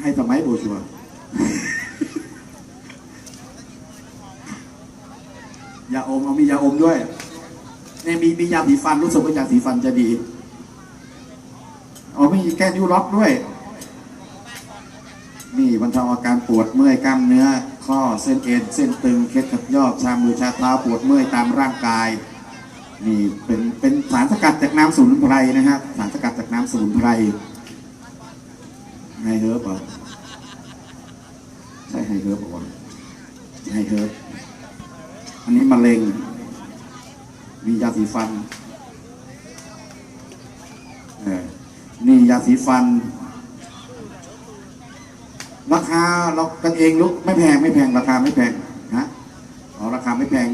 ให้สมัยโบชัวยาอมเอามียาอมด้วยเนี่ยมีมียาสีฟันรู้สึกว่ายาสีฟันจะดีเอามีแก้นิ้วล็อกด้วย นี่บรรเทาอาการปวดเมื่อยกล้ามเนื้อ ข้อเส้นเอ็นเส้นตึงเคล็ดขัดยอกชามือชาเท้าปวดเมื่อยตามร่างกายนี่เป็นเป็นสารสกัดจากน้ำสมุนไพรนะฮะสารสกัดจากน้ำสมุนไพร ไฮเฮิร์บเหรอใช่ไฮเฮิร์บเหรอวะไฮเฮิร์บอันนี้มะเร็ง มียาสีฟันเออนี่ยาสีฟัน ราคาเรากันเองลุกไม่แพงไม่แพงราคาไม่แพงนะออราคาไม่แพง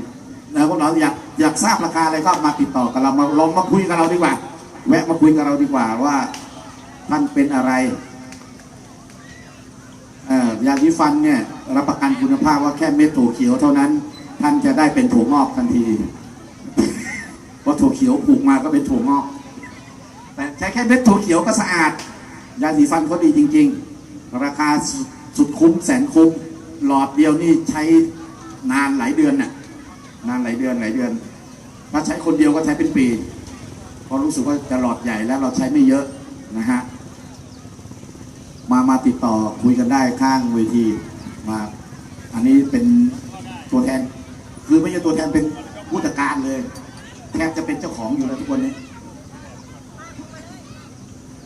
แล้วพวกเราอยากอยากทราบราคาอะไรก็มาติดต่อกับเรามาลองมาคุยกับเราดีกว่า แวะมาคุยกับเราดีกว่าว่าท่านเป็นอะไร ยาสีฟันเนี่ยรับประกันคุณภาพว่าแค่เม็ดถั่วเขียวเท่านั้น ท่านจะได้เป็นถั่วงอกทันทีเพราะถั่วเขียวปลูกมาก็เป็นถั่วงอก แต่ใช้แค่เม็ดถั่วเขียวก็สะอาด ยาสีฟันเขาดีจริง ๆ ราคาสุดสุดคุ้มแสนคุ้มหลอดเดียวนี่ใช้นานหลายเดือนน่ะนานหลายเดือนหลายเดือน ถ้าใช้คนเดียวก็ใช้เป็นปีเพราะรู้สึกว่าจะหลอดใหญ่แล้วเราใช้ไม่เยอะนะฮะ มามาติดต่อคุยกันได้ข้างเวทีมาอันนี้เป็นตัวแทน คือไม่ใช่ตัวแทนเป็นผู้จัดการเลยแทบจะเป็นเจ้าของอยู่แล้วทุกคนนี้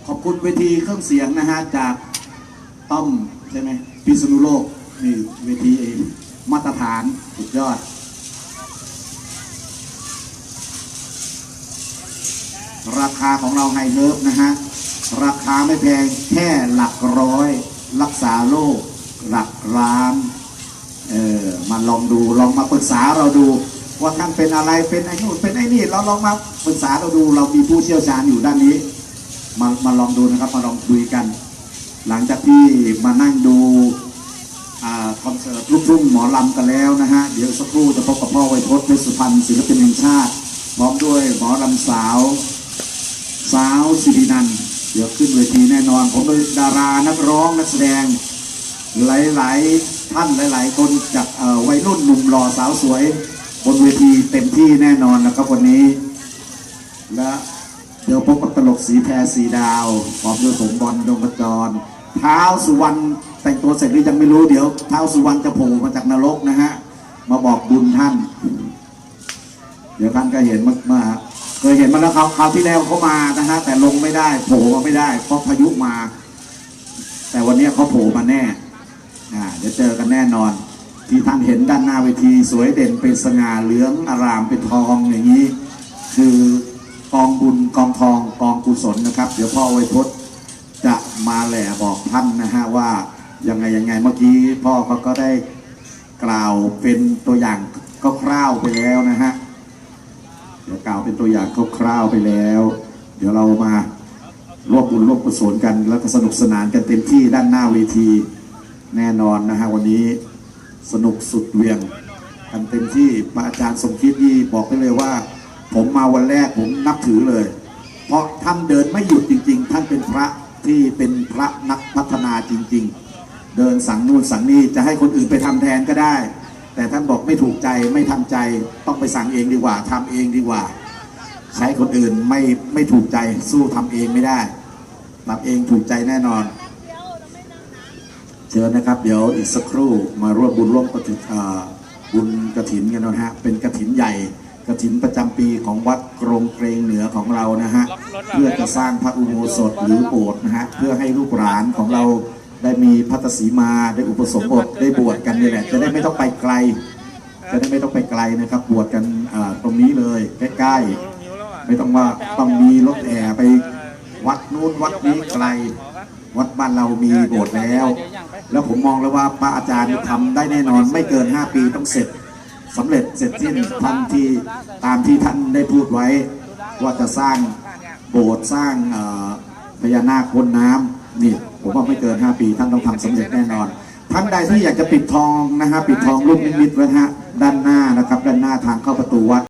ขอบคุณเวทีเครื่องเสียงนะฮะจากต้อมใช่ไหมพิษณุโลกนี่เวทีเองมาตรฐานสุดยอด ราคาของเราไฮเลิฟนะฮะ ราคาไม่แพงแค่หลักร้อย รักษาโรคหลักล้านเออมาลองดูลองมาปรึกษาเราดู ว่าท่านเป็นอะไรเป็นไอ้นู่นเป็นไอ้นี่เราลองมาปรึกษาเราดู เรามีผู้เชี่ยวชาญอยู่ด้านนี้ มามาลองดูนะครับมาลองคุยกัน หลังจากที่มานั่งดูอ่าคอนเสิร์ตลูกทุ่งหมอลำกันแล้วนะฮะ เดี๋ยวสักครู่จะพบกับพ่อไวพจน์เพชรสุพรรณศิลปินแห่งชาติ พร้อมด้วยหมอลำสาว สาวสิรินันท์ เดี๋ยวขึ้นเวทีแน่นอน ผมเป็นดารานักร้องนักแสดง หลาย ๆ ท่านหลาย ๆ คนจากวัยรุ่นหนุ่มหล่อสาวสวย บนเวทีเต็มที่แน่นอนนะครับวันนี้ และเดี๋ยวพบกับตลกสีแพรสีดาวพร้อมด้วยผมบอลดงกระจรเท้าสุวรรณแต่งตัวเสร็จหรือยังไม่รู้เดี๋ยวเท้าสุวรรณจะโผล่มาจากนรกนะฮะ มาบอกบุญท่าน เดี๋ยวท่านก็เห็นมามา เคยเห็นมาแล้วคราคราวที่แล้วเขามานะฮะแต่ลงไม่ได้โผล่มาไม่ได้เพราะพายุมา แต่วันนี้เขาโผล่มาแน่อ่าเดี๋ยวเจอกันแน่นอน ที่ท่านเห็นด้านหน้าเวทีสวยเด่นเป็นสง่าเหลืองอารามเป็นทองอย่างนี้ คือกองบุญกองทองกองกุศลนะครับ เดี๋ยวพ่อไวพจน์จะมาแหล่บอกท่านนะฮะว่ายังไงยังไงเมื่อกี้พ่อเขาก็ได้กล่าวเป็นตัวอย่างคร่าวๆไปแล้วนะฮะ ดี๋ยวกล่าวเป็นตัวอย่างคร่าวๆไปแล้ว เดี๋ยวเรามาร่วมบุญร่วมกุศลกัน แล้วก็สนุกสนานกันเต็มที่ด้านหน้าเวทีแน่นอนนะฮะวันนี้สนุกสุดเวียงกันเต็มที่พระอาจารย์สมคิดนี่บอกได้เลยว่า ผมมาวันแรกผมนับถือเลย เพราะท่านเดินไม่หยุดจริง ๆ ท่านเป็นพระที่เป็นพระนักพัฒนาจริง ๆ เดินสั่งนู่นสั่งนี่จะให้คนอื่นไปทำแทนก็ได้ แต่ท่านบอกไม่ถูกใจไม่ทำใจต้องไปสั่งเองดีกว่าทำเองดีกว่า ใช้คนอื่นไม่ไม่ถูกใจสู้ทำเองไม่ได้ทำเองถูกใจแน่นอนเชิญนะครับ เดี๋ยวอีกสักครู่มาร่วมบุญร่วมกฐินอ่าบุญกระถินกันนะฮะเป็นกระถินใหญ่กระถินประจำปีของวัดกรงเกรงเหนือของเรานะฮะเพื่อจะสร้างพระอุโบสถหรือโบสถ์นะฮะเพื่อให้ลูกหลานของเรา ได้มีพัตสีมาได้อุปสมบทได้บวชกันนี่แหละ จะได้ไม่ต้องไปไกล จะได้ไม่ต้องไปไกลนะครับ บวชกันอ่าตรงนี้เลยใกล้ๆไม่ต้องว่าต้องมีรถแห่ไปวัดนู้นวัดนี้ไกล วัดบ้านเรามีโบสถ์แล้ว แล้วผมมองแล้วว่าพระอาจารย์ทำได้แน่นอนไม่เกิน 5 ปีต้องเสร็จสำเร็จเสร็จสิ้นทันทีตามที่ท่านได้พูดไว้ ว่าจะสร้างโบสถ์สร้างเอ่อพญานาคพ้นน้ำนี่ ผมว่าไม่เกิน 5 ปีท่านต้องทำสำเร็จแน่นอนท่านใดที่อยากจะปิดทองนะฮะปิดทองลูกนิมิตไว้ฮะด้านหน้านะครับ ด้านหน้าทางเข้าประตูวัด